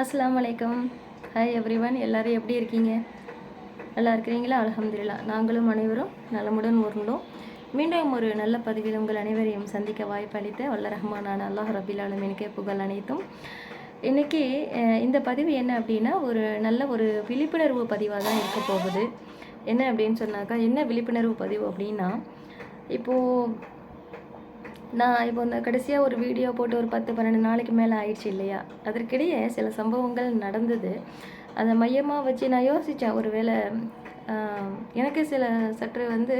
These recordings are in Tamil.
அஸ்லாம் வலைக்கம் ஹாய் எவ்ரிவன் எல்லோரும் எப்படி இருக்கீங்க? நல்லா இருக்கிறீங்களா? அலகம்துல்லா நாங்களும் அனைவரும் நலமுடன் உருண்டோம் மீண்டும் ஒரு நல்ல பதிவில் உங்கள் அனைவரையும் சந்திக்க வாய்ப்பளித்த வல்ல ரஹ்மானான அல்லாஹ் ரபில் ஆலமீனுக்கே புகழ் அனைத்தும். இன்றைக்கி இந்த பதிவு என்ன அப்படின்னா ஒரு நல்ல ஒரு விழிப்புணர்வு பதிவாக தான் இருக்க போகுது. என்ன அப்படின்னு சொன்னாக்கா என்ன விழிப்புணர்வு பதிவு அப்படின்னா இப்போது நான் இப்போ இந்த கடைசியாக ஒரு வீடியோ போட்டு ஒரு பத்து பன்னெண்டு நாளைக்கு மேலே ஆயிடுச்சு இல்லையா? அதற்கிடையே சில சம்பவங்கள் நடந்தது. அதை மையமாக வச்சு நான் யோசித்தேன் ஒரு வேளை எனக்கு சில சற்று வந்து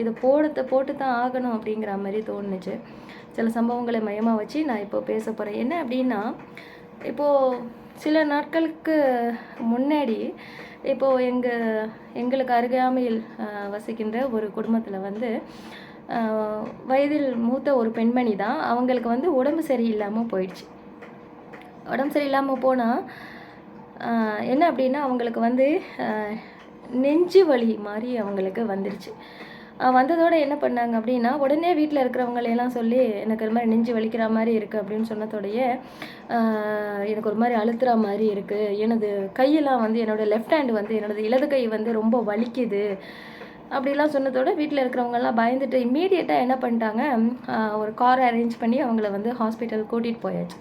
இதை போடத்தை போட்டு தான் ஆகணும் அப்படிங்கிற மாதிரி தோணுச்சு. சில சம்பவங்களை மையமாக வச்சு நான் இப்போ பேச போகிறேன் என்ன அப்படின்னா இப்போது சில நாட்களுக்கு முன்னாடி இப்போது எங்கள் எங்களுக்கு அருகாமையில் வசிக்கின்ற ஒரு குடும்பத்தில் வந்து வயதில் மூத்த ஒரு பெண்மணி தான். அவங்களுக்கு வந்து உடம்பு சரியில்லாமல் போயிடுச்சு. உடம்பு சரியில்லாமல் போனால் என்ன அப்படின்னா அவங்களுக்கு வந்து நெஞ்சு வலி மாதிரி அவங்களுக்கு வந்துருச்சு. வந்ததோட என்ன பண்ணாங்க அப்படின்னா உடனே வீட்டில் இருக்கிறவங்களையெல்லாம் சொல்லி எனக்கு ஒரு மாதிரி நெஞ்சு வலிக்கிற மாதிரி இருக்குது அப்படின்னு சொன்னதோடைய எனக்கு ஒரு மாதிரி அழுத்துற மாதிரி இருக்குது எனது கையெல்லாம் வந்து என்னோடய லெஃப்ட் ஹேண்டு வந்து என்னோடய இடது கை வந்து ரொம்ப வலிக்குது. அப்படிலாம் சொன்னதோட வீட்டில் இருக்கிறவங்கெல்லாம் பயந்துட்டு இம்மீடியட்டாக என்ன பண்ணிட்டாங்க? ஒரு கார் அரேஞ்ச் பண்ணி அவங்கள வந்து ஹாஸ்பிட்டல் கூட்டிகிட்டு போயாச்சு.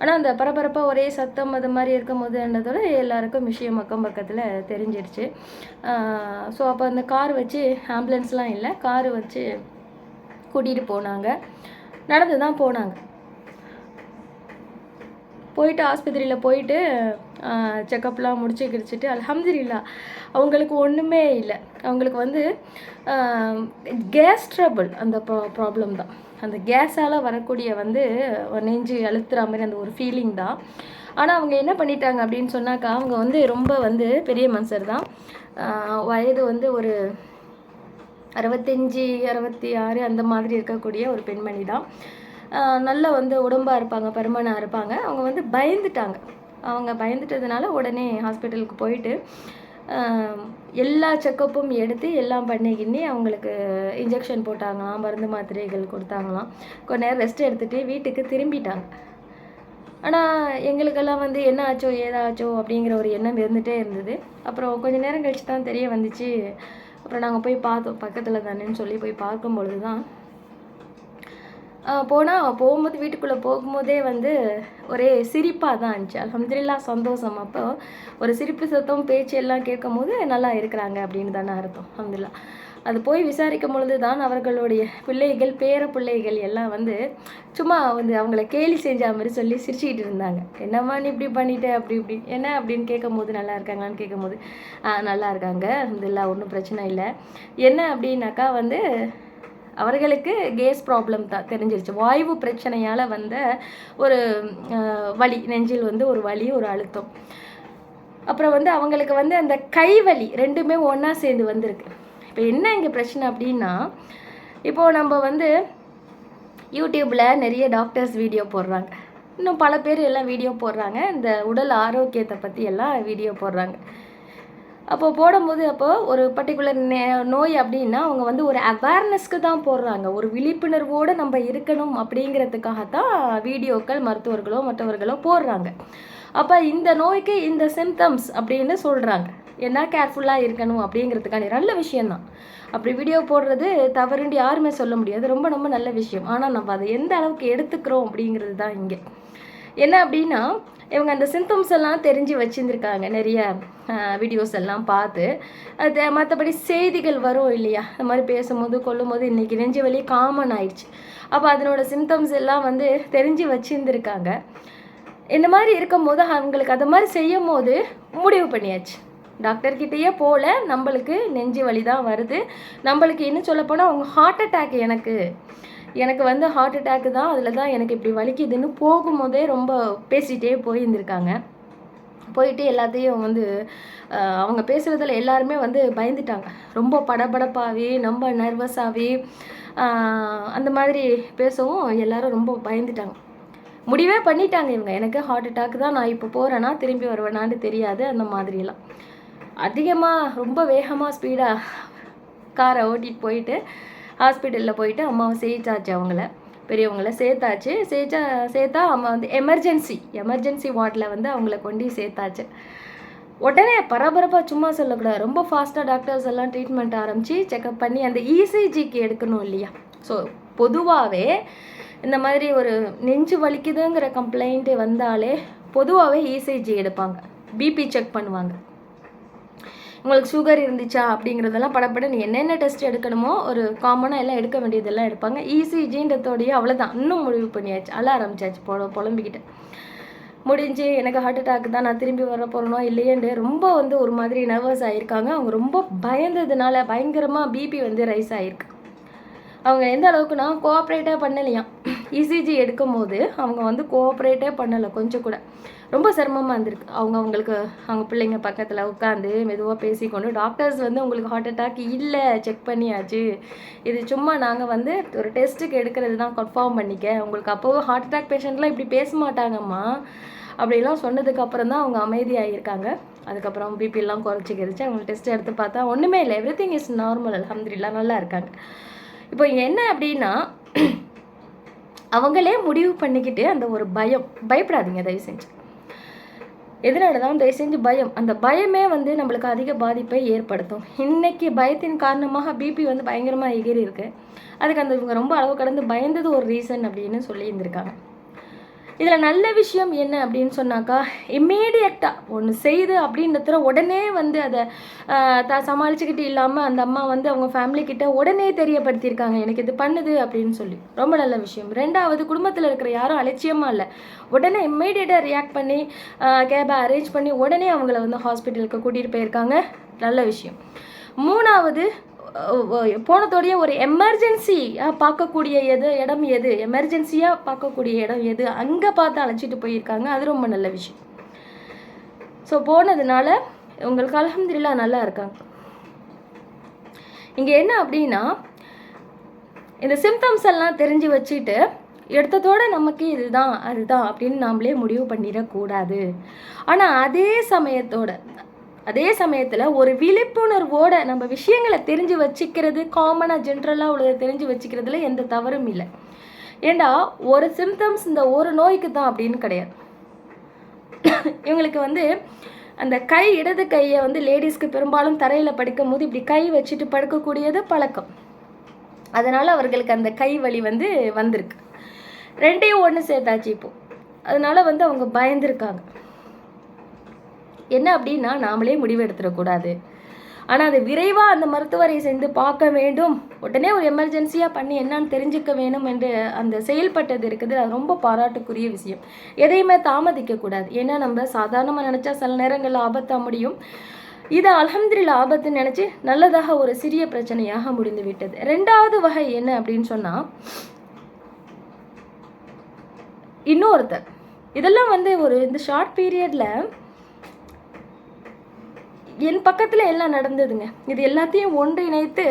ஆனால் அந்த பரபரப்பாக ஒரே சத்தம் அது மாதிரி இருக்கும் போதுன்றதோட எல்லாருக்கும் விஷயம் அக்கம் பக்கத்தில் தெரிஞ்சிடுச்சு. ஸோ அப்போ அந்த கார் வச்சு ஆம்புலன்ஸ்லாம் இல்லை. கார் வச்சு கூட்டிகிட்டு போனாங்க. நடந்து தான் போனாங்க. போயிட்டு ஆஸ்பத்திரியில் போயிட்டு செக்கப்லாம் முடிச்சு கிடிச்சிட்டு அல்ஹம்துலில்லா அவங்களுக்கு ஒன்றுமே இல்லை. அவங்களுக்கு வந்து கேஸ் ட்ரபிள் அந்த ப்ரா ப்ராப்ளம் தான். அந்த கேஸால் வரக்கூடிய வந்து ஒரு நெஞ்சு அழுத்துற மாதிரி அந்த ஒரு ஃபீலிங் தான். ஆனால் அவங்க என்ன பண்ணிட்டாங்க அப்படின்னு சொன்னாக்கா அவங்க வந்து ரொம்ப வந்து பெரிய மனுஷர் தான். வயது வந்து ஒரு அறுபத்தஞ்சி அறுபத்தி ஆறு அந்த மாதிரி இருக்கக்கூடிய ஒரு பெண்மணி தான். நல்லா நல்ல வந்து உடம்பாக இருப்பாங்க பருமனாக இருப்பாங்க. அவங்க வந்து பயந்துட்டாங்க. அவங்க பயந்துட்டதுனால உடனே ஹாஸ்பிட்டலுக்கு போயிட்டு எல்லா செக்கப்பும் எடுத்து எல்லாம் பண்ணிக்கிண்ணி அவங்களுக்கு இன்ஜெக்ஷன் போட்டாங்களாம் மருந்து மாத்திரைகள் கொடுத்தாங்களாம். கொஞ்ச நேரம் ரெஸ்ட் எடுத்துகிட்டு வீட்டுக்கு திரும்பிட்டாங்க. ஆனால் எங்களுக்கெல்லாம் வந்து என்ன ஆச்சோ ஏதாச்சோ அப்படிங்கிற ஒரு எண்ணம் இருந்துகிட்டே இருந்தது. அப்புறம் கொஞ்ச நேரம் கழிச்சு தான் தெரிய வந்துச்சு. அப்புறம் நாங்கள் போய் பார்த்தோம் பக்கத்தில் தானேன்னு சொல்லி போய் பார்க்கும் பொழுது தான் போனால் போகும்போது வீட்டுக்குள்ளே போகும்போதே வந்து ஒரே சிரிப்பாக தான் இருந்துச்சு. அலமதுல்லா சந்தோஷம். அப்போ ஒரு சிரிப்பு சத்தம் பேச்சு எல்லாம் கேட்கும் போது நல்லா இருக்கிறாங்க அப்படின்னு தானே அர்த்தம். அலமதுல்லா அது போய் விசாரிக்கும் பொழுது தான் அவர்களுடைய பிள்ளைகள் பேர பிள்ளைகள் எல்லாம் வந்து சும்மா வந்து அவங்கள கேலி செஞ்ச மாதிரி சொல்லி சிரிச்சுக்கிட்டு இருந்தாங்க. என்னம்மா நீ இப்படி பண்ணிட்ட? அப்படி இப்படி. என்ன? அப்படின்னு கேட்கும் போது நல்லா இருக்காங்களான்னு கேட்கும் போது நல்லா இருக்காங்க. அல்ஹம்துலில்லா ஒன்றும் பிரச்சனை இல்லை. என்ன? அப்படின்னாக்கா வந்து அவர்களுக்கு கேஸ் ப்ராப்ளம் தான் தெரிஞ்சிருச்சு. வாய்வு பிரச்சனையால் வந்த ஒரு வலி நெஞ்சில் வந்து ஒரு வலி ஒரு அழுத்தம். அப்புறம் வந்து அவங்களுக்கு வந்து அந்த கை வலி ரெண்டுமே ஒன்றா சேர்ந்து வந்திருக்கு. இப்போ என்ன இங்கே பிரச்சனை அப்படின்னா இப்போது நம்ம வந்து யூடியூப்பில் நிறைய டாக்டர்ஸ் வீடியோ போடுறாங்க. இன்னும் பல பேர் எல்லாம் வீடியோ போடுறாங்க. இந்த உடல் ஆரோக்கியத்தை பற்றி எல்லாம் வீடியோ போடுறாங்க. அப்போ போடும்போது அப்போ ஒரு பர்டிகுலர் நோய் அப்படின்னா அவங்க வந்து ஒரு அவேர்னஸ்க்கு தான் போடுறாங்க. ஒரு விழிப்புணர்வோடு நம்ம இருக்கணும் அப்படிங்கிறதுக்காகத்தான் வீடியோக்கள் மருத்துவர்களோ மற்றவர்களோ போடுறாங்க. அப்போ இந்த நோய்க்கு இந்த சிம்டம்ஸ் அப்படின்னு சொல்கிறாங்க என்ன கேர்ஃபுல்லாக இருக்கணும் அப்படிங்கிறதுக்கான நல்ல விஷயந்தான். அப்படி வீடியோ போடுறது தவறுன்னு யாருமே சொல்ல முடியாது. ரொம்ப ரொம்ப நல்ல விஷயம். ஆனால் நம்ம அதை எந்த அளவுக்கு எடுத்துக்கிறோம் அப்படிங்கிறது தான் இங்கே. என்ன அப்படின்னா இவங்க அந்த சிம்டம்ஸ் எல்லாம் தெரிஞ்சு வச்சுருந்துருக்காங்க நிறைய வீடியோஸ் எல்லாம் பார்த்து. அது மற்றபடி செய்திகள் வரும் இல்லையா? இந்த மாதிரி பேசும்போது கொல்லும்போது இன்றைக்கி நெஞ்சு வலி காமன் ஆயிடுச்சு. அப்போ அதனோட சிம்டம்ஸ் எல்லாம் வந்து தெரிஞ்சு வச்சுருந்துருக்காங்க. இந்த மாதிரி இருக்கும்போது அவங்களுக்கு அதை மாதிரி செய்யும் போது முடிவு பண்ணியாச்சு. டாக்டர்கிட்டயே போகல போல நம்மளுக்கு நெஞ்சு வலி தான் வருது. நம்மளுக்கு இன்னும் சொல்லப்போனால் அவங்க ஹார்ட் அட்டாக் எனக்கு எனக்கு வந்து ஹார்ட் அட்டாக்கு தான் அதில் தான் எனக்கு இப்படி வலிக்குதுன்னு போகும்போதே ரொம்ப பேசிகிட்டே போயிருந்திருக்காங்க. போயிட்டு எல்லாத்தையும் வந்து அவங்க பேசுகிறதுல எல்லாருமே வந்து பயந்துட்டாங்க. ரொம்ப படபடப்பாகவே ரொம்ப நர்வஸாகவே அந்த மாதிரி பேசவும் எல்லாரும் ரொம்ப பயந்துட்டாங்க. முடிவே பண்ணிட்டாங்க இவங்க. எனக்கு ஹார்ட் அட்டாக் தான் நான் இப்போ போகிறேன்னா திரும்பி வருவேனான்னு தெரியாது அந்த மாதிரிலாம் அதிகமாக ரொம்ப வேகமாக ஸ்பீடாக காரை ஓட்டிகிட்டு போயிட்டு ஹாஸ்பிட்டலில் போயிட்டு அம்மாவை சேர்த்தாச்சு அவங்கள. பெரியவங்கள சேர்த்தாச்சு. சேர்த்தா சேர்த்தா அம்மா வந்து எமர்ஜென்சி எமர்ஜென்சி வார்டில் வந்து அவங்கள கொண்டு சேர்த்தாச்சு. உடனே பரபரப்பாக சும்மா சொல்லக்கூடாது. ரொம்ப ஃபாஸ்ட்டாக டாக்டர்ஸ் எல்லாம் ட்ரீட்மெண்ட் ஆரம்பித்து செக்அப் பண்ணி அந்த இசிஜிக்கு எடுக்கணும் இல்லையா? ஸோ பொதுவாகவே இந்த மாதிரி ஒரு நெஞ்சு வலிக்குதுங்கிற கம்ப்ளைண்ட்டு வந்தாலே பொதுவாகவே இசிஜி எடுப்பாங்க. பிபி செக் பண்ணுவாங்க. உங்களுக்கு சுகர் இருந்துச்சா அப்படிங்கிறதெல்லாம் படப்பட என்னென்ன டெஸ்ட் எடுக்கணுமோ ஒரு காமனாக எல்லாம் எடுக்க வேண்டியதெல்லாம் எடுப்பாங்க. ஈசிஜின்றதோடைய அவ்வளோதான் இன்னும் முடிவு பண்ணியாச்சு. அழ ஆரம்பிச்சாச்சு. பொ புலம்பிக்கிட்டேன் முடிஞ்சு எனக்கு ஹார்ட் அட்டாக் தான். நான் திரும்பி வர போகிறனோ இல்லையேன்னு ரொம்ப வந்து ஒரு மாதிரி நர்வஸ் ஆகியிருக்காங்க அவங்க ரொம்ப பயந்ததுனால பயங்கரமாக பிபி வந்து ரைஸ் ஆகிருக்கு அவங்க எந்த அளவுக்குனா கோஆப்ரேட்டே பண்ணலையாம். இசிஜி எடுக்கும் போது அவங்க வந்து கோஆப்ரேட்டே பண்ணலை. கொஞ்சம் கூட. ரொம்ப சிரமமாக இருந்திருக்கு. அவங்க அவங்களுக்கு அவங்க பிள்ளைங்க பக்கத்தில் உட்காந்து மெதுவாக பேசிக்கொண்டு டாக்டர்ஸ் வந்து உங்களுக்கு ஹார்ட் அட்டாக் இல்லை செக் பண்ணியாச்சு. இது சும்மா நாங்கள் வந்து ஒரு டெஸ்ட்டுக்கு எடுக்கிறது தான் கன்ஃபார்ம் பண்ணிக்க. உங்களுக்கு அப்போவே ஹார்ட் அட்டாக் பேஷண்ட்லாம் இப்படி பேச மாட்டாங்கம்மா. அப்படிலாம் சொன்னதுக்கு அப்புறம் தான் அவங்க அமைதியாகிருக்காங்க அதுக்கப்புறம் பிபிலாம் குறைச்சிக்கிருச்சு. அவங்க டெஸ்ட் எடுத்து பார்த்தா ஒன்றுமே இல்லை. எவ்ரி திங் இஸ் நார்மல் அலமதுல்லா நல்லா இருக்காங்க. இப்போ என்ன அப்படின்னா அவங்களே முடிவு பண்ணிக்கிட்டு அந்த ஒரு பயம் பயப்படாதீங்க தயவு செஞ்சு. எதனால தான் தயவு செஞ்சு பயம்? அந்த பயமே வந்து நம்மளுக்கு அதிக பாதிப்பை ஏற்படுத்தும். இன்னைக்கு பயத்தின் காரணமாக பிபி வந்து பயங்கரமாக எகிரி இருக்கு அதுக்கு அந்த இவங்க ரொம்ப அளவு கடந்து பயந்தது ஒரு ரீசன் அப்படின்னு சொல்லி இருந்திருக்காங்க இதில் நல்ல விஷயம் என்ன அப்படின்னு சொன்னாக்கா இம்மீடியட்டாக ஒன்று செய்து அப்படின்றத உடனே வந்து அதை த சமாளிச்சுக்கிட்டு இல்லாமல் அந்த அம்மா வந்து அவங்க ஃபேமிலி கிட்ட உடனே தெரியப்படுத்தியிருக்காங்க. எனக்கு இது பண்ணுது அப்படின்னு சொல்லி. ரொம்ப நல்ல விஷயம். ரெண்டாவது குடும்பத்தில் இருக்கிற யாரும் அலட்சியமாக இல்லை. உடனே இம்மீடியட்டாக ரியாக்ட் பண்ணி கேபை அரேஞ்ச் பண்ணி உடனே அவங்கள வந்து ஹாஸ்பிட்டலுக்கு கூட்டிகிட்டு போயிருக்காங்க. நல்ல விஷயம். மூணாவது போனதோடைய ஒரு எமர்ஜென்சி பார்க்கக்கூடிய எது இடம் எது? எமர்ஜென்சியாக பார்க்கக்கூடிய இடம் எது? அங்கே பார்த்து அழைச்சிட்டு போயிருக்காங்க. அது ரொம்ப நல்ல விஷயம். ஸோ போனதுனால உங்களுக்கு அலமதுல்லா நல்லா இருக்காங்க. இங்கே என்ன அப்படின்னா இந்த சிம்டம்ஸ் எல்லாம் தெரிஞ்சு வச்சுட்டு எடுத்ததோட நமக்கு இதுதான் அதுதான் அப்படின்னு நாமளே முடிவு பண்ணிடக்கூடாது. ஆனால் அதே சமயத்தோட அதே சமயத்தில் ஒரு விழிப்புணர்வோட நம்ம விஷயங்களை தெரிஞ்சு வச்சுக்கிறது காமனாக ஜென்ரலாக உள்ளதை தெரிஞ்சு வச்சுக்கிறதுல எந்த தவறும் இல்லை. ஏண்டா ஒரு சிம்டம்ஸ் இந்த ஒரு நோய்க்கு தான் அப்படின்னு கிடையாது. இவங்களுக்கு வந்து அந்த கை இடது கையை வந்து லேடிஸ்க்கு பெரும்பாலும் தரையில் படுக்கும் போது இப்படி கை வச்சுட்டு படுக்கக்கூடியது பழக்கம். அதனால் அவர்களுக்கு அந்த கை வலி வந்து வந்திருக்கு. ரெண்டையும் ஒன்று சேர்த்தாச்சு இப்போது அதனால் வந்து அவங்க பயந்துருக்காங்க. என்ன அப்படின்னா நாமளே முடிவு எடுத்துடக்கூடாது ஆனால் அது விரைவாக அந்த மருத்துவரை சேர்ந்து பார்க்க வேண்டும். உடனே ஒரு எமர்ஜென்சியாக பண்ணி என்னன்னு தெரிஞ்சுக்க வேணும் என்று அந்த செயல்பட்டது இருக்குது. அது ரொம்ப பாராட்டுக்குரிய விஷயம். எதையுமே தாமதிக்கக்கூடாது ஏன்னா நம்ம சாதாரணமாக நினச்சா சில நேரங்களில் ஆபத்தாக முடியும். இது அல்ஹம்துலில்லாஹ் ஆபத்துன்னு நினச்சி நல்லதாக ஒரு சிறிய பிரச்சனையாக முடிந்து விட்டது. ரெண்டாவது வகை என்ன அப்படின்னு சொன்னால் இன்னொருத்தர். இதெல்லாம் வந்து ஒரு இந்த ஷார்ட் பீரியடில் என் பக்கத்தில் எல்லாம் நடந்ததுங்க. இது எல்லாத்தையும் ஒன்றிணைத்து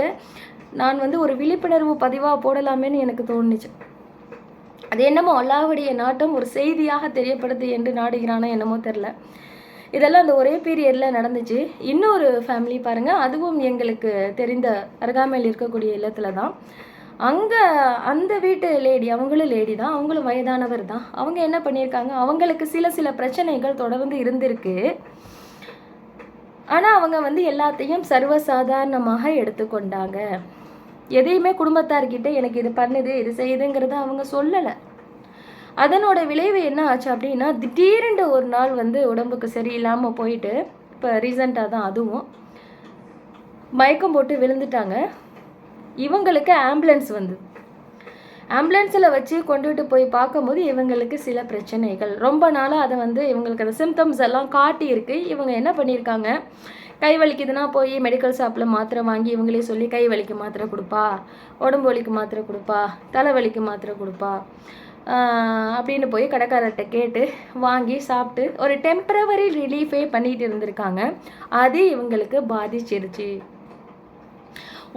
நான் வந்து ஒரு விழிப்புணர்வு பதிவாக போடலாமேன்னு எனக்கு தோணுச்சு. அது என்னமோ அல்லாவுடைய நாட்டம் ஒரு செய்தியாக தெரியப்படுது என்று நாடுகிறானோ என்னமோ தெரில இதெல்லாம் அந்த ஒரே பீரியடில் நடந்துச்சு. இன்னொரு ஃபேமிலி பாருங்கள் அதுவும் எங்களுக்கு தெரிந்த அருகாமையில் இருக்கக்கூடிய இல்லத்தில் தான். அங்கே அந்த வீட்டு லேடி அவங்களும் லேடி தான். அவங்களும் வயதானவர் தான். அவங்க என்ன பண்ணியிருக்காங்க? அவங்களுக்கு சில சில பிரச்சனைகள் தொடர்ந்து இருந்திருக்கு. ஆனால் அவங்க வந்து எல்லாத்தையும் சர்வசாதாரணமாக எடுத்துக்கொண்டாங்க. எதையுமே குடும்பத்தார்கிட்ட எனக்கு இது பண்ணுது இது செய்யுதுங்கிறத அவங்க சொல்லலை. அதனோட விளைவு என்ன ஆச்சு அப்படின்னா திடீரென்று ஒரு நாள் வந்து உடம்புக்கு சரியில்லாமல் போயிட்டு இப்போ ரீசண்டாக தான் அதுவும் மயக்கம் போட்டு விழுந்துட்டாங்க. இவங்களுக்கு ஆம்புலன்ஸ் வந்து ஆம்புலன்ஸில் வச்சு கொண்டுட்டு போய் பார்க்கும்போது இவங்களுக்கு சில பிரச்சனைகள். ரொம்ப நாளாக அதை வந்து இவங்களுக்கு அந்த சிம்டம்ஸ் எல்லாம் காட்டியிருக்கு. இவங்க என்ன பண்ணியிருக்காங்க? கை வலிக்குதுன்னா போய் மெடிக்கல் ஷாப்பில் மாத்திரை வாங்கி இவங்களே சொல்லி கை வலிக்கு மாத்திரை கொடுப்பா உடம்பு வலிக்கு மாத்திரை கொடுப்பா தலைவலிக்கு மாத்திரை கொடுப்பா அப்படின்னு போய் கடைக்காரர்கிட்ட கேட்டு வாங்கி சாப்பிட்டு ஒரு டெம்பரவரி ரிலீஃபே பண்ணிகிட்டு இருந்திருக்காங்க. அது இவங்களுக்கு பாதிச்சிருச்சு.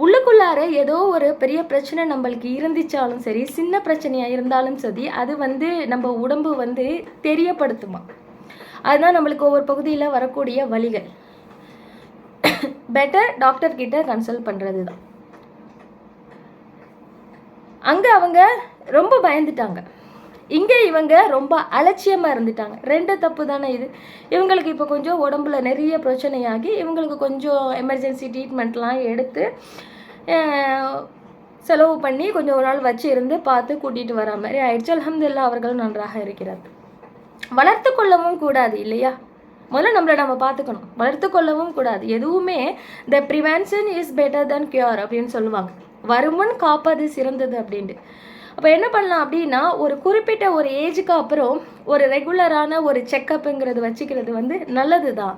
உள்ளுக்குள்ளார ஏதோ ஒரு பெரிய பிரச்சனை நம்மளுக்கு இருந்துச்சாலும் சரி சின்ன பிரச்சனையாக இருந்தாலும் சரி அது வந்து நம்ம உடம்பு வந்து தெரியப்படுத்துமா? அதுதான் நம்மளுக்கு ஒவ்வொரு பகுதியில் வரக்கூடிய வழிகள். பெட்டர் டாக்டர் கிட்ட கன்சல்ட் பண்ணுறது தான் அங்கே அவங்க ரொம்ப பயந்துட்டாங்க. இங்கே இவங்க ரொம்ப அலட்சியமாக இருந்துட்டாங்க. ரெண்டு தப்பு தானே இது. இவங்களுக்கு இப்போ கொஞ்சம் உடம்புல நிறைய பிரச்சனையாகி இவங்களுக்கு கொஞ்சம் எமர்ஜென்சி ட்ரீட்மெண்ட்லாம் எடுத்து செலவு பண்ணி கொஞ்சம் ஒரு நாள் வச்சு இருந்து பார்த்து கூட்டிகிட்டு வர மாதிரி ஆயிடுச்சு. அலமதுல்லா அவர்களும் நன்றாக இருக்கிறார் வளர்த்து கொள்ளவும் கூடாது இல்லையா? முதல்ல நம்மளை நம்ம பார்த்துக்கணும். வளர்த்து கொள்ளவும் கூடாது. எதுவுமே the prevention is better than cure அப்படின்னு சொல்லுவாங்க. வருமுன் காப்பது சிறந்தது அப்படின்ட்டு. அப்போ என்ன பண்ணலாம் அப்படின்னா ஒரு குறிப்பிட்ட ஒரு ஏஜுக்கு அப்புறம் ஒரு ரெகுலரான ஒரு செக்கப்புங்கிறது வச்சுக்கிறது வந்து நல்லது தான்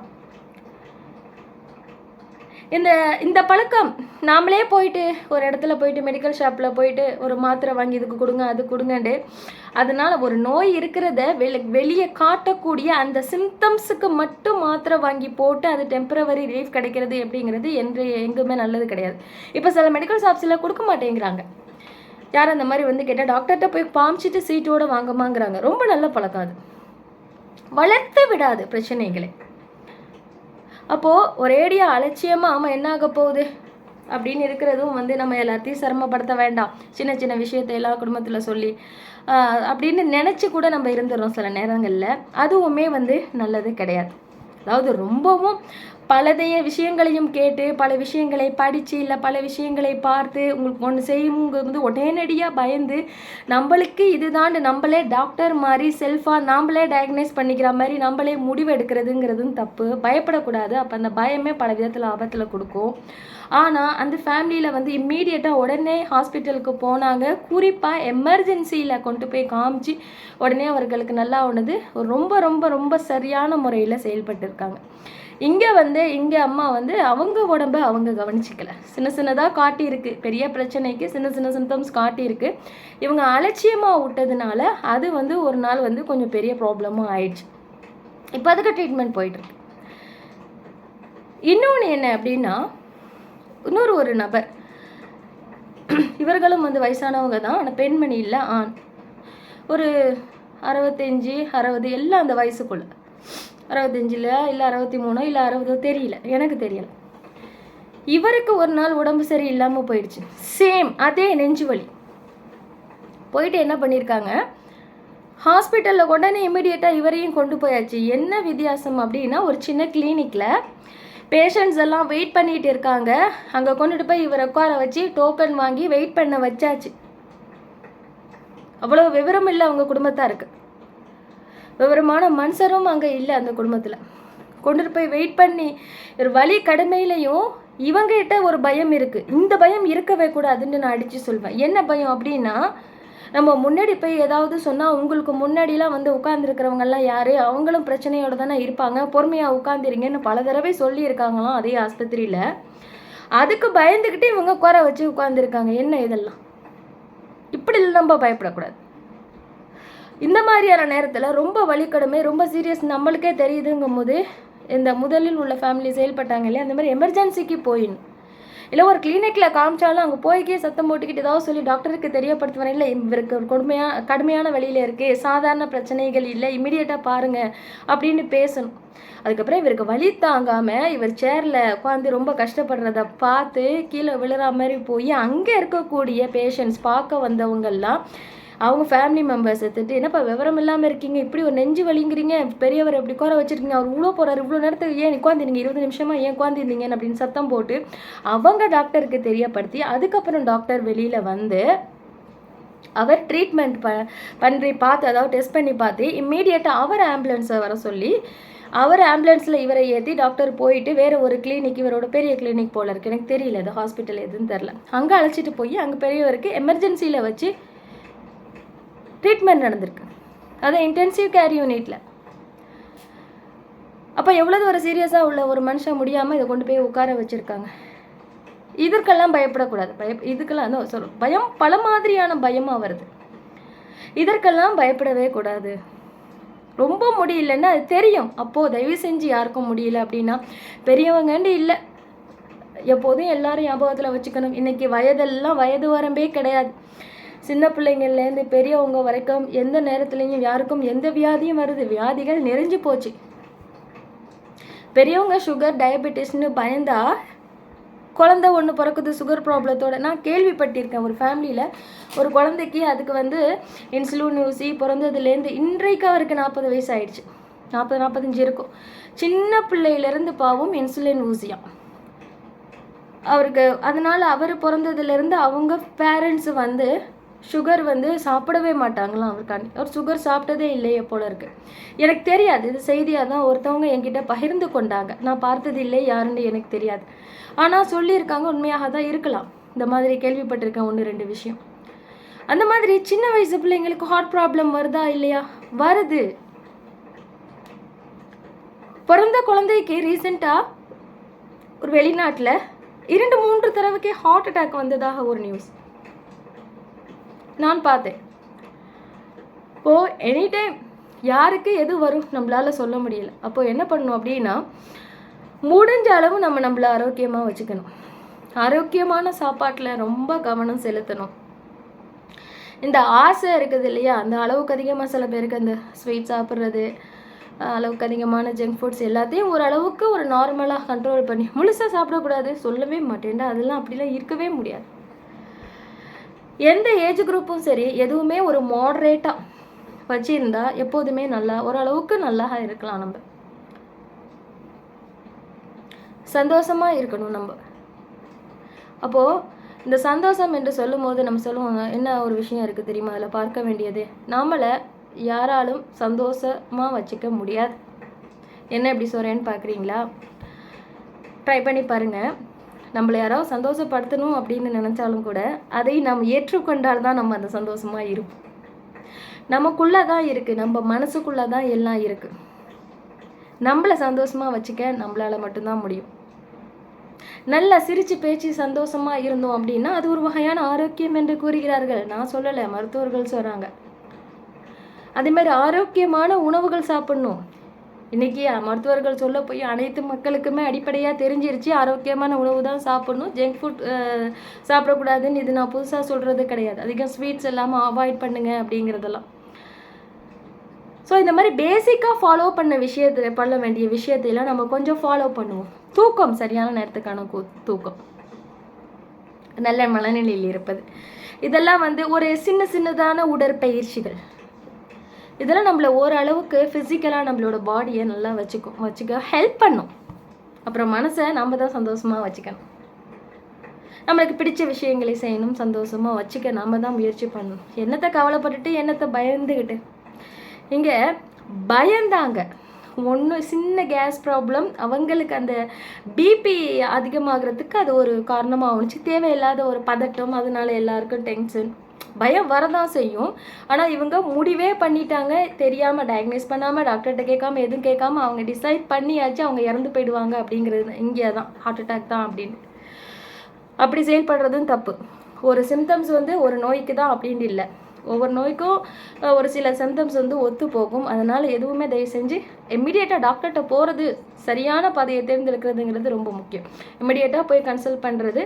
இந்த இந்த பழக்கம் நாமளே போயிட்டு ஒரு இடத்துல போயிட்டு மெடிக்கல் ஷாப்பில் போயிட்டு ஒரு மாத்திரை வாங்கி இதுக்கு கொடுங்க அது கொடுங்கண்டு அதனால் ஒரு நோய் இருக்கிறத வெளி வெளியே காட்டக்கூடிய அந்த சிம்டம்ஸுக்கு மட்டும் மாத்திரை வாங்கி போட்டு அது டெம்பரவரி ரிலீஃப் கிடைக்கிறது அப்படிங்கிறது என்று எங்குமே நல்லது கிடையாது. இப்போ சில மெடிக்கல் ஷாப்ஸில் கொடுக்க மாட்டேங்கிறாங்க. யார் அந்த மாதிரி வந்து கேட்டால் டாக்டர்கிட்ட போய் பாமிச்சிட்டு சீட்டோட வாங்கம்மாங்கிறாங்க. ரொம்ப நல்ல பழக்கம் அது. வளர்த்து விடாது பிரச்சனைகளை. அப்போது ஒரேடியாக அலட்சியமாக ஆமாம் என்ன ஆக போகுது? அப்படின்னு இருக்கிறதும் வந்து நம்ம எல்லாத்தையும் சிரமப்படுத்த வேண்டாம். சின்ன சின்ன விஷயத்தை எல்லா குடும்பத்தில் சொல்லி அப்படின்னு நினச்சி கூட நம்ம இருந்துடுறோம் சில நேரங்களில். அதுவுமே வந்து நல்லது கிடையாது. அதாவது ரொம்பவும் பலதைய விஷயங்களையும் கேட்டு பல விஷயங்களை படித்து இல்லை பல விஷயங்களை பார்த்து உங்களுக்கு ஒன்று செய்யுங்க வந்து உடனடியாக பயந்து நம்மளுக்கு இதுதான் நம்மளே டாக்டர் மாதிரி செல்ஃபாக நாமளே டயக்னைஸ் பண்ணிக்கிற மாதிரி நம்மளே முடிவு எடுக்கிறதுங்கிறதும் தப்பு. பயப்படக்கூடாது. அப்போ அந்த பயமே பல விதத்தில் ஆபத்தில் கொடுக்கும். ஆனால் அந்த ஃபேமிலியில் வந்து இம்மீடியட்டாக உடனே ஹாஸ்பிட்டலுக்கு போனாங்க. குறிப்பாக எமர்ஜென்சியில் கொண்டு போய் காமிச்சு உடனே அவர்களுக்கு நல்லா ஆனது ரொம்ப ரொம்ப ரொம்ப சரியான முறையில் செயல்பட்டிருக்காங்க இங்கே வந்து இங்கே அம்மா வந்து அவங்க உடம்ப அவங்க கவனிச்சிக்கல. சின்ன சின்னதாக காட்டியிருக்கு. பெரிய பிரச்சனைக்கு சின்ன சின்ன சிம்டம்ஸ் காட்டியிருக்கு. இவங்க அலட்சியமாக விட்டதுனால அது வந்து ஒரு நாள் வந்து கொஞ்சம் பெரிய ப்ராப்ளமும் ஆயிடுச்சு. இப்போ அதுக்கு ட்ரீட்மெண்ட் போயிட்டுருக்கு இன்னொன்று என்ன அப்படின்னா இன்னொரு ஒரு நபர். இவர்களும் வந்து வயசானவங்க தான். ஆனால் பெண்மணி இல்லை ஆண். ஒரு அறுபத்தஞ்சி அறுபது எல்லாம் அந்த வயசுக்குள்ள. அறுபத்தஞ்சில் இல்லை அறுபத்தி மூணோ இல்லை அறுபதோ தெரியல. எனக்கு தெரியல. இவருக்கு ஒரு நாள் உடம்பு சரி இல்லாமல் போயிடுச்சு. சேம் அதே நெஞ்சு வலி. போயிட்டு என்ன பண்ணியிருக்காங்க ஹாஸ்பிட்டலில் உடனே இமிடியேட்டாக இவரையும் கொண்டு போயாச்சு. என்ன வித்தியாசம் அப்படின்னா ஒரு சின்ன கிளினிக்கில் பேஷண்ட்ஸ் எல்லாம் வெயிட் பண்ணிகிட்டு இருக்காங்க. அங்கே கொண்டுட்டு போய் இவரை உட்கார வச்சு டோக்கன் வாங்கி வெயிட் பண்ண வச்சாச்சு. அவ்வளோ விவரம் இல்லை அவங்க குடும்பத்தாருக்கு. விவரமான மனுஷரும் அங்கே இல்லை அந்த குடும்பத்தில். கொண்டு போய் வெயிட் பண்ணி ஒரு வழி கடுமையிலையும் இவங்ககிட்ட ஒரு பயம் இருக்குது இந்த பயம் இருக்கவே கூடாதுன்னு நான் அடித்து சொல்வேன். என்ன பயம் அப்படின்னா நம்ம முன்னாடி போய் ஏதாவது சொன்னால் உங்களுக்கு முன்னாடிலாம் வந்து உட்காந்துருக்கிறவங்கெல்லாம் யார்? அவங்களும் பிரச்சனையோட தானே இருப்பாங்க. பொறுமையாக உட்காந்துருங்கன்னு பல தடவை சொல்லியிருக்காங்களாம் அதே ஆஸ்பத்திரியில். அதுக்கு பயந்துக்கிட்டு இவங்க குறை வச்சு உட்காந்துருக்காங்க என்ன இதெல்லாம்? இப்படி நம்ம பயப்படக்கூடாது. இந்த மாதிரியான நேரத்தில் ரொம்ப வலிக்கடுமை ரொம்ப சீரியஸ் நம்மளுக்கே தெரியுதுங்கும் போது இந்த முதலில் உள்ள ஃபேமிலி செயல்பட்டாங்க இல்லையா அந்த மாதிரி எமர்ஜென்சிக்கு போயிடணும் இல்லை ஒரு கிளினிக்கில் காமிச்சாலும் அங்கே போய்க்கே சத்தம் போட்டுக்கிட்டு ஏதாவது சொல்லி டாக்டருக்கு தெரியப்படுத்துவேன் இல்லை இவருக்கு ஒரு கொடுமையாக கடுமையான வழியில் இருக்குது சாதாரண பிரச்சனைகள் இல்லை இமிடியேட்டாக பாருங்கள் அப்படின்னு பேசணும். அதுக்கப்புறம் இவருக்கு வழி தாங்காமல் இவர் சேரில் உட்காந்து ரொம்ப கஷ்டப்படுறத பார்த்து கீழே விழுற மாதிரி போய் அங்கே இருக்கக்கூடிய பேஷண்ட்ஸ் பார்க்க வந்தவங்கெல்லாம் அவங்க ஃபேமிலி மெம்பர்ஸ் எடுத்துட்டு என்னப்பா விவரம் இல்லாமல் இருக்கீங்க? இப்படி ஒரு நெஞ்சு வலிங்கிறீங்க. பெரியவர் எப்படி உட்கார வச்சிருக்கீங்க. அவர் இவ்வளோ போகிறார் இவ்வளோ நேரத்துக்கு ஏன் உட்காந்துருந்தீங்க இருபது நிமிஷமாக ஏன் உட்காந்துருந்தீங்கன்னு அப்படின்னு சத்தம் போட்டு அவங்க டாக்டருக்கு தெரியப்படுத்தி அதுக்கப்புறம் டாக்டர் வெளியில் வந்து அவர் ட்ரீட்மெண்ட் ப பண்ணி பார்த்து அதாவது டெஸ்ட் பண்ணி பார்த்து இம்மீடியட்டாக அவர் ஆம்புலன்ஸை வர சொல்லி அவர் ஆம்புலன்ஸில் இவரை ஏற்றி டாக்டர் போயிட்டு வேறு ஒரு கிளினிக் இவரோட பெரிய கிளினிக் போல இருக்கு. எனக்கு தெரியல அது ஹாஸ்பிட்டல் எதுன்னு தெரில அங்கே அழைச்சிட்டு போய் அங்கே பெரியவருக்கு எமர்ஜென்சியில் வச்சு ட்ரீட்மெண்ட் நடந்திருக்கு. அது இன்டென்சிவ் கேர் யூனிட்டில் அப்போ எவ்வளோ ஒரு சீரியஸாக உள்ள ஒரு மனுஷன் முடியாமல் இதை கொண்டு போய் உட்கார வச்சுருக்காங்க? இதற்கெல்லாம் பயப்படக்கூடாது. பய இதுக்கெல்லாம் வந்து சொல்லும் பயம் பல மாதிரியான பயமாக வருது. இதற்கெல்லாம் பயப்படவே கூடாது. ரொம்ப முடியலன்னா அது தெரியும். அப்போது தயவு செஞ்சு யாருக்கும் முடியல அப்படின்னா பெரியவங்கன்னு இல்லை. எப்போதும் எல்லாரும் ஞாபகத்தில் வச்சுக்கணும். இன்னைக்கு வயதெல்லாம் வயது வரம்பே கிடையாது. சின்ன பிள்ளைங்கள்லேருந்து பெரியவங்க வரைக்கும் எந்த நேரத்துலையும் யாருக்கும் எந்த வியாதியும் வருது. வியாதிகள் நெறிஞ்சு போச்சு. பெரியவங்க சுகர் டயபெட்டிஸ்னு பயந்தா குழந்தை ஒன்று பிறக்குது சுகர் ப்ராப்ளத்தோட நான் கேள்விப்பட்டிருக்கேன் ஒரு ஃபேமிலியில் ஒரு குழந்தைக்கு அதுக்கு வந்து இன்சுலின் ஊசி பிறந்ததுலேருந்து இன்றைக்கு அவருக்கு நாற்பது வயசு ஆயிடுச்சு. நாற்பது நாற்பத்தஞ்சு இருக்கும். சின்ன பிள்ளையிலேருந்து பாவம் இன்சுலின் ஊசியாம். அவருக்கு அதனால் அவர் பிறந்ததுலேருந்து அவங்க பேரண்ட்ஸ் வந்து சுகர் வந்து சாப்பிடவே மாட்டாங்களாம் அவருக்காண்டி. அவர் சுகர் சாப்பிட்டதே இல்லையே போல இருக்கு. எனக்கு தெரியாது இது செய்தியாக தான் ஒருத்தவங்க என்கிட்ட பகிர்ந்து கொண்டாங்க. நான் பார்த்தது இல்லை யாருன்னு எனக்கு தெரியாது. ஆனால் சொல்லியிருக்காங்க உண்மையாக தான் இருக்கலாம். இந்த மாதிரி கேள்விப்பட்டிருக்கேன் ஒன்று ரெண்டு விஷயம். அந்த மாதிரி சின்ன வயசு பிள்ளைங்களுக்கு ஹார்ட் ப்ராப்ளம் வருதா இல்லையா? வருது. பிறந்த குழந்தைக்கு ரீசெண்டாக ஒரு வெளிநாட்டில் இரண்டு மூன்று தடவைக்கே ஹார்ட் அட்டாக் வந்ததாக ஒரு நியூஸ் நான் பார்த்தேன். ஓ எனி டைம் யாருக்கு எது வரும் நம்மளால் சொல்ல முடியல. அப்போ என்ன பண்ணணும் அப்படின்னா முடிஞ்ச அளவு நம்ம நம்மளை ஆரோக்கியமாக வச்சுக்கணும். ஆரோக்கியமான சாப்பாட்டில் ரொம்ப கவனம் செலுத்தணும். இந்த ஆசை இருக்குது இல்லையா? அந்த அளவுக்கு அதிகமாக சில பேருக்கு அந்த ஸ்வீட் சாப்பிட்றது அளவுக்கு அதிகமான ஜங்க் ஃபுட்ஸ் எல்லாத்தையும் ஓரளவுக்கு ஒரு நார்மலாக கண்ட்ரோல் பண்ணி முழுசாக சாப்பிடக்கூடாது சொல்லவே மாட்டேன்டா அதெல்லாம் அப்படிலாம் இருக்கவே முடியாது. எந்த ஏஜ் குரூப்பும் சரி எதுவுமே ஒரு மாடரேட்டாக வச்சுருந்தா எப்போதுமே நல்லா ஓரளவுக்கு நல்லா இருக்கலாம் நம்ம. சந்தோஷமாக இருக்கணும் நம்ம. அப்போது இந்த சந்தோஷம் என்று சொல்லும்போது நம்ம சொல்லுவாங்க என்ன ஒரு விஷயம் இருக்குது தெரியுமா? அதில் பார்க்க வேண்டியது. நம்மளை யாராலும் சந்தோஷமாக வச்சுக்க முடியாது. என்ன எப்படி சொல்கிறேன்னு பார்க்குறீங்களா? ட்ரை பண்ணி பாருங்கள் நம்மளை யாராவது சந்தோஷப்படுத்தணும் அப்படின்னு நினச்சாலும் கூட அதை நாம் ஏற்றுக்கொண்டால் தான் நம்ம அந்த சந்தோஷமாக இருப்போம். நமக்குள்ளே தான் இருக்குது நம்ம மனசுக்குள்ளே தான் எல்லாம் இருக்குது நம்மளை சந்தோஷமாக வச்சுக்க நம்மளால் மட்டும்தான் முடியும். நல்லா சிரித்து பேச்சு சந்தோஷமாக இருந்தோம் அப்படின்னா அது ஒரு வகையான ஆரோக்கியம் என்று கூறுகிறார்கள். நான் சொல்லலை மருத்துவர்கள் சொல்கிறாங்க அதே மாதிரி ஆரோக்கியமான உணவுகள் சாப்பிடணும். இன்றைக்கி மருத்துவர்கள் சொல்ல போய் அனைத்து மக்களுக்குமே அடிப்படையாக தெரிஞ்சிருச்சு. ஆரோக்கியமான உணவு தான் சாப்பிடணும். ஜங்க் ஃபுட் சாப்பிடக்கூடாதுன்னு இது நான் புதுசாக சொல்கிறது கிடையாது. அதிகம் ஸ்வீட்ஸ் இல்லாமல் அவாய்ட் பண்ணுங்க அப்படிங்கிறதெல்லாம். ஸோ இந்த மாதிரி பேசிக்காக ஃபாலோ பண்ண விஷயத்தில் பண்ண வேண்டிய விஷயத்தையெல்லாம் நம்ம கொஞ்சம் ஃபாலோ பண்ணுவோம். தூக்கம் சரியான நேரத்துக்கான தூக்கம். நல்ல மனநிலையில் இருப்பது. இதெல்லாம் வந்து ஒரு சின்ன சின்னதான உடற்பயிற்சிகள். இதெல்லாம் நம்மளை ஓரளவுக்கு ஃபிசிக்கலாக நம்மளோட பாடியை நல்லா வச்சுக்கும் வச்சுக்க ஹெல்ப் பண்ணும். அப்புறம் மனசை நம்ம தான் சந்தோஷமாக வச்சுக்கணும். நம்மளுக்கு பிடிச்ச விஷயங்களை செய்யணும் சந்தோஷமாக வச்சுக்க நம்ம தான் முயற்சி பண்ணணும். என்னத்தை கவலைப்பட்டுட்டு என்னத்தை பயந்துக்கிட்டு இங்கே பயந்தாங்க. ஒன்று சின்ன கேஸ் ப்ராப்ளம் அவங்களுக்கு அந்த பிபி அதிகமாகிறதுக்கு அது ஒரு காரணமாக ஆணுச்சு தேவையில்லாத ஒரு பதட்டம் அதனால எல்லாருக்கும் டென்ஷன் பயம் வரதான் செய்யும். ஆனால் இவங்க முடிவே பண்ணிட்டாங்க. தெரியாமல் டயக்னைஸ் பண்ணாமல் டாக்டர்கிட்ட கேட்காம எதுவும் கேட்காம அவங்க டிசைட் பண்ணியாச்சு அவங்க இறந்து போயிடுவாங்க அப்படிங்கிறது இங்கே தான் ஹார்ட் அட்டாக் தான் அப்படின்னு. அப்படி செயல்படுறதும் தப்பு. ஒரு சிம்டம்ஸ் வந்து ஒரு நோய்க்கு தான் அப்படின்னு இல்லை. ஒவ்வொரு நோய்க்கும் ஒரு சில சிம்டம்ஸ் வந்து ஒத்து போகும். அதனால் எதுவுமே தயவு செஞ்சு இம்மிடியேட்டாக டாக்டர்கிட்ட போகிறது சரியான பாதையை தேர்ந்தெடுக்கிறதுங்கிறது ரொம்ப முக்கியம். இம்மிடியேட்டாக போய் கன்சல்ட் பண்ணுறது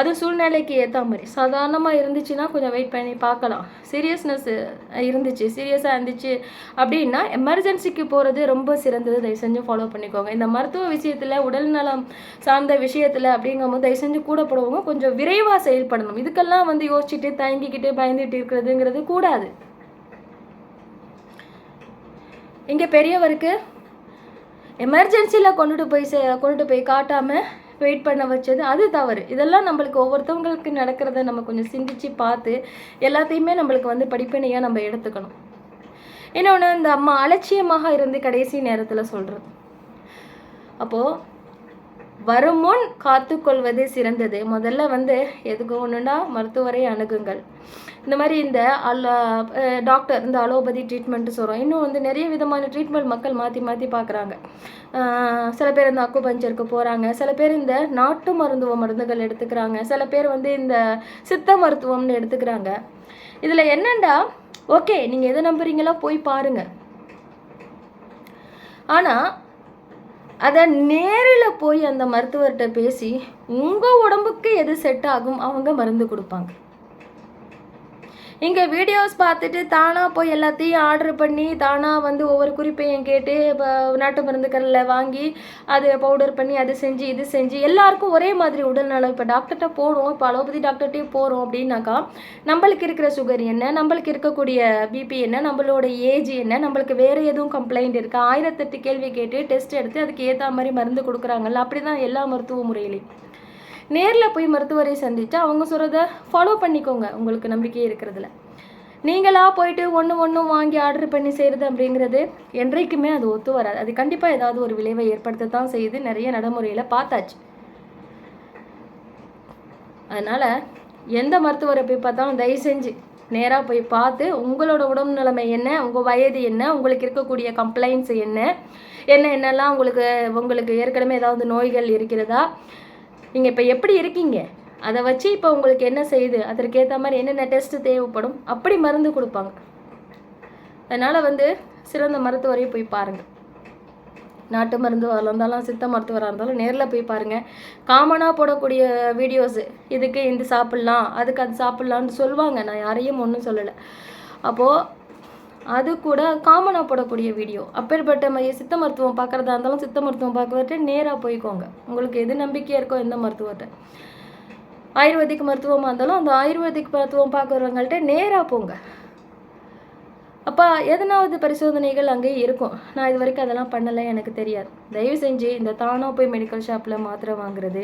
அது சூழ்நிலைக்கு ஏற்ற மாதிரி. சாதாரணமாக இருந்துச்சுன்னா கொஞ்சம் வெயிட் பண்ணி பார்க்கலாம். சீரியஸ்னஸ் இருந்துச்சு சீரியஸாக இருந்துச்சு அப்படின்னா எமர்ஜென்சிக்கு போகிறது ரொம்ப சிறந்தது. தயவு செஞ்சு ஃபாலோ பண்ணிக்கோங்க. இந்த மருத்துவ விஷயத்தில் உடல் நலம் சார்ந்த விஷயத்தில் அப்படிங்கும்போது தயவு செஞ்சு கூட போடுவோங்க கொஞ்சம் விரைவாக செயல்படணும் இதுக்கெல்லாம் வந்து யோசிச்சுட்டு தயங்கிக்கிட்டு பயந்துட்டு இருக்கிறதுங்கிறது கூடாது. இங்கே பெரியவருக்கு எமர்ஜென்சியில் கொண்டுட்டு போய் கொண்டுட்டு போய் காட்டாமல் வெயிட் பண்ண வச்சது அது தவறு. இதெல்லாம் நம்மளுக்கு ஒவ்வொருத்தவங்களுக்கு நடக்கிறத நம்ம கொஞ்சம் சிந்திச்சு பார்த்து எல்லாத்தையுமே நம்மளுக்கு வந்து படிப்பினையாக நம்ம எடுத்துக்கணும். இன்னொன்று இந்த அம்மா அலட்சியமாக இருந்து கடைசி நேரத்தில் சொல்கிறது அப்போது வருமுன் காத்துக்கொள்வது சிறந்தது. முதல்ல வந்து எதுக்கு ஒன்றுனா மருத்துவரை அணுகுங்கள். இந்த மாதிரி இந்த அல்ல டாக்டர் இந்த அலோபதி ட்ரீட்மெண்ட்டு சொல்கிறோம் இன்னும் வந்து நிறைய விதமான ட்ரீட்மெண்ட் மக்கள் மாற்றி மாற்றி பார்க்குறாங்க. சில பேர் இந்த அக்குபஞ்சருக்கு போகிறாங்க சில பேர் இந்த நாட்டு மருத்துவ மருந்துகள் எடுத்துக்கிறாங்க. சில பேர் வந்து இந்த சித்த மருத்துவம்னு எடுத்துக்கிறாங்க. இதில் என்னண்டா? ஓகே நீங்கள் எதை நம்புறீங்களோ போய் பாருங்கள் ஆனால் அதை நேரில் போய் அந்த மருத்துவர்கிட்ட பேசி உங்கள் உடம்புக்கு எது செட் ஆகும் அவங்க மருந்து கொடுப்பாங்க. இங்கே வீடியோஸ் பார்த்துட்டு தானாக போய் எல்லாத்தையும் ஆர்டர் பண்ணி தானாக வந்து ஒவ்வொரு குறிப்பையும் கேட்டு இப்போ நாட்டு மருந்து கடையில் வாங்கி அது பவுடர் பண்ணி அது செஞ்சு இது செஞ்சு எல்லாருக்கும் ஒரே மாதிரி உடல்நலம் இப்போ டாக்டர்கிட்ட போகிறோம் இப்போ அலோபதி டாக்டர்கிட்டே போகிறோம் அப்படின்னாக்கா நம்மளுக்கு இருக்கிற சுகர் என்ன நம்மளுக்கு இருக்கக்கூடிய பிபி என்ன நம்மளோட ஏஜ் என்ன நம்மளுக்கு வேறு எதுவும் கம்ப்ளைண்ட் இருக்கா? ஆயிரத்தெட்டு கேள்வி கேட்டு டெஸ்ட் எடுத்து அதுக்கு ஏற்ற மாதிரி மருந்து கொடுக்குறாங்கல்ல அப்படி தான் எல்லா மருத்துவ முறையிலையும். நேரில் போய் மருத்துவரை சந்தித்து அவங்க சொல்கிறத ஃபாலோ பண்ணிக்கோங்க. உங்களுக்கு நம்பிக்கை இருக்கிறதுல. நீங்களாக போயிட்டு ஒன்று ஒன்றும் வாங்கி ஆர்டர் பண்ணி செய்கிறது அப்படிங்கிறது என்றைக்குமே அது ஒத்து வராது. அது கண்டிப்பாக ஏதாவது ஒரு விளைவை ஏற்படுத்தத்தான் செய்யுது. நிறைய நடைமுறையில் பார்த்தாச்சு. அதனால் எந்த மருத்துவரை போய் பார்த்தாலும் தயவு செஞ்சு நேராக போய் பார்த்து உங்களோட உடம்பு நிலைமை என்ன உங்கள் வயது என்ன உங்களுக்கு இருக்கக்கூடிய கம்ப்ளைண்ட்ஸ் என்ன என்ன என்னெல்லாம் உங்களுக்கு உங்களுக்கு ஏற்கனவே ஏதாவது நோய்கள் இருக்கிறதா நீங்கள் இப்போ எப்படி இருக்கீங்க? அதை வச்சு இப்போ உங்களுக்கு என்ன செய்யுது? அதற்கேற்ற மாதிரி என்னென்ன டெஸ்ட் தேவைப்படும்? அப்படி மருந்து கொடுப்பாங்க. அதனால் வந்து சிறந்த மருத்துவரையும் போய் பாருங்கள் நாட்டு மருத்துவராக இருந்தாலும் சித்த மருத்துவராக இருந்தாலும் நேரில் போய் பாருங்கள் காமனாக போடக்கூடிய வீடியோஸு இதுக்கு இந்த சாப்பிட்லாம் அதுக்கு அது சாப்பிட்லான்னு சொல்லுவாங்க. நான் யாரையும் ஒன்றும் சொல்லலை. அப்போது அது கூட காமனாக போடக்கூடிய வீடியோ. அப்பேற்பட்ட மைய சித்த மருத்துவம் பார்க்குறதா இருந்தாலும் சித்த மருத்துவம் பார்க்குறது நேராக போய்க்கோங்க. உங்களுக்கு எது நம்பிக்கையாக இருக்கோ எந்த மருத்துவத்தை ஆயுர்வேதிக் மருத்துவமாக இருந்தாலும் அந்த ஆயுர்வேதிக் மருத்துவம் பார்க்குறவங்கள்ட்ட நேராக போங்க. அப்போ எதனாவது பரிசோதனைகள் அங்கேயே இருக்கும். நான் இது வரைக்கும் அதெல்லாம் பண்ணலை எனக்கு தெரியாது. தயவு செஞ்சு இந்த தானாக போய் மெடிக்கல் ஷாப்பில் மாத்திரை வாங்குறது.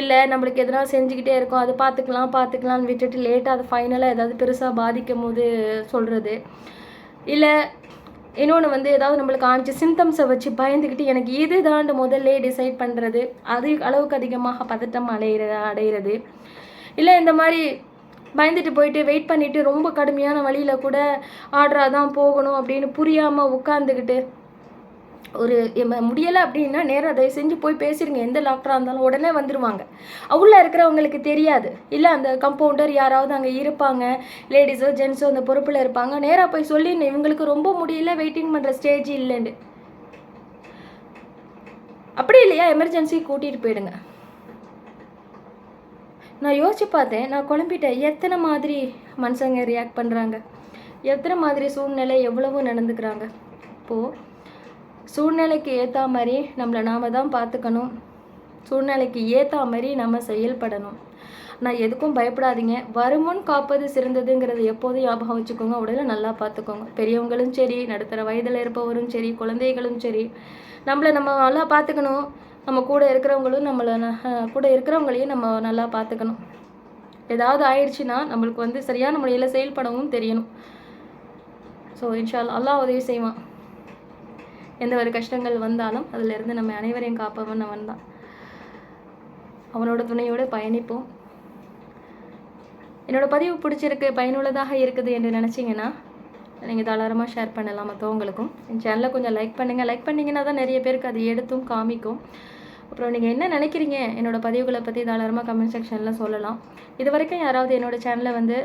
இல்லை நம்மளுக்கு எதனா செஞ்சுக்கிட்டே இருக்கோம் அது பார்த்துக்கலாம் பார்த்துக்கலாம்னு விட்டுட்டு லேட்டாக அது ஃபைனலாக ஏதாவது பெருசாக பாதிக்கும் போது சொல்கிறது இல்லை இன்னொன்று வந்து ஏதாவது நம்மளுக்கு காமிச்சு சிம்டம்ஸை வச்சு பயந்துக்கிட்டு எனக்கு இது தான் முதல்ல டிசைட் பண்ணுறது அது அளவுக்கு அதிகமாக பதட்டம் அடையிற அடையிறது. இல்லை இந்த மாதிரி பயந்துட்டு போயிட்டு வெயிட் பண்ணிவிட்டு ரொம்ப கடுமையான வழியில் கூட ஆர்டராக தான் போகணும் அப்படின்னு புரியாமல் உட்காந்துக்கிட்டு ஒரு முடியலை அப்படின்னா நேராக தயவு செஞ்சு போய் பேசிடுங்க எந்த டாக்டராக இருந்தாலும் உடனே வந்துடுவாங்க உள்ளே இருக்கிறவங்களுக்கு தெரியாது. இல்லை அந்த கம்பவுண்டர் யாராவது அங்கே இருப்பாங்க. லேடிஸோ ஜென்ஸோ அந்த பொறுப்பில் இருப்பாங்க. நேராக போய் சொல்லி இவங்களுக்கு ரொம்ப முடியல வெயிட்டிங் பண்ணுற ஸ்டேஜ் இல்லைன்னு. அப்படி இல்லையா? எமர்ஜென்சி கூட்டிகிட்டு போயிடுங்க. நான் யோசிச்சு பார்த்தேன். நான் குழம்பிட்டேன். எத்தனை மாதிரி மனுஷங்க ரியாக்ட் பண்ணுறாங்க எத்தனை மாதிரி சூழ்நிலை எவ்வளவோ நடந்துக்கிறாங்க. இப்போது சூழ்நிலைக்கு ஏற்ற மாதிரி நம்மளை நாம் தான் பார்த்துக்கணும் சூழ்நிலைக்கு ஏற்ற மாதிரி நம்ம செயல்படணும். நான் எதுக்கும் பயப்படாதீங்க. வருமுன் காப்பது சிறந்ததுங்கிறது எப்போதும் ஞாபகம் வச்சுக்கோங்க. உடலை நல்லா பார்த்துக்கோங்க பெரியவங்களும் சரி நடுத்தர வயதில் இருப்பவரும் சரி குழந்தைகளும் சரி நம்மளை நம்ம நல்லா பார்த்துக்கணும் நம்ம கூட இருக்கிறவங்களும் நம்மளை கூட இருக்கிறவங்களையும் நம்ம நல்லா பார்த்துக்கணும் ஏதாவது ஆயிடுச்சுன்னா நம்மளுக்கு வந்து சரியான முறையில் செயல்படவும் தெரியணும். ஸோ இன்ஷால் அல்லா உதவி செய்வான். எந்த ஒரு கஷ்டங்கள் வந்தாலும் அதிலிருந்து நம்ம அனைவரையும் காப்பவன் அவன் தான். அவனோட துணையோடு பயணிப்போம். என்னோடய பதிவு பிடிச்சிருக்கு பயனுள்ளதாக இருக்குது என்று நினச்சிங்கன்னா நீங்கள் தாராளமாக ஷேர் பண்ணலாம் மற்றவங்களுக்கும் என் சேனலை கொஞ்சம் லைக் பண்ணுங்கள் லைக் பண்ணிங்கன்னா தான் நிறைய பேருக்கு அது எடுத்தும் காமிக்கும். அப்புறம் நீங்கள் என்ன நினைக்கிறீங்க? என்னோடய பதிவுகளை பற்றி தாராளமாக கமெண்ட் செக்ஷனில் சொல்லலாம். இது வரைக்கும் யாராவது என்னோடய சேனலை வந்து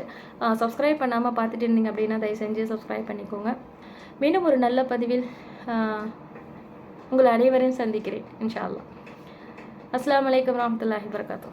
சப்ஸ்கிரைப் பண்ணாமல் பார்த்துட்டு இருந்தீங்க அப்படின்னா தயவு செஞ்சு சப்ஸ்கிரைப் பண்ணிக்கோங்க. மீண்டும் ஒரு நல்ல பதிவில் உங்களை அனைவரையும் சந்திக்கிறேன் இன்ஷா அல்லா அஸ்லாம் வலைக்கம் வரமத்துல்லாஹி வரகாத்தூ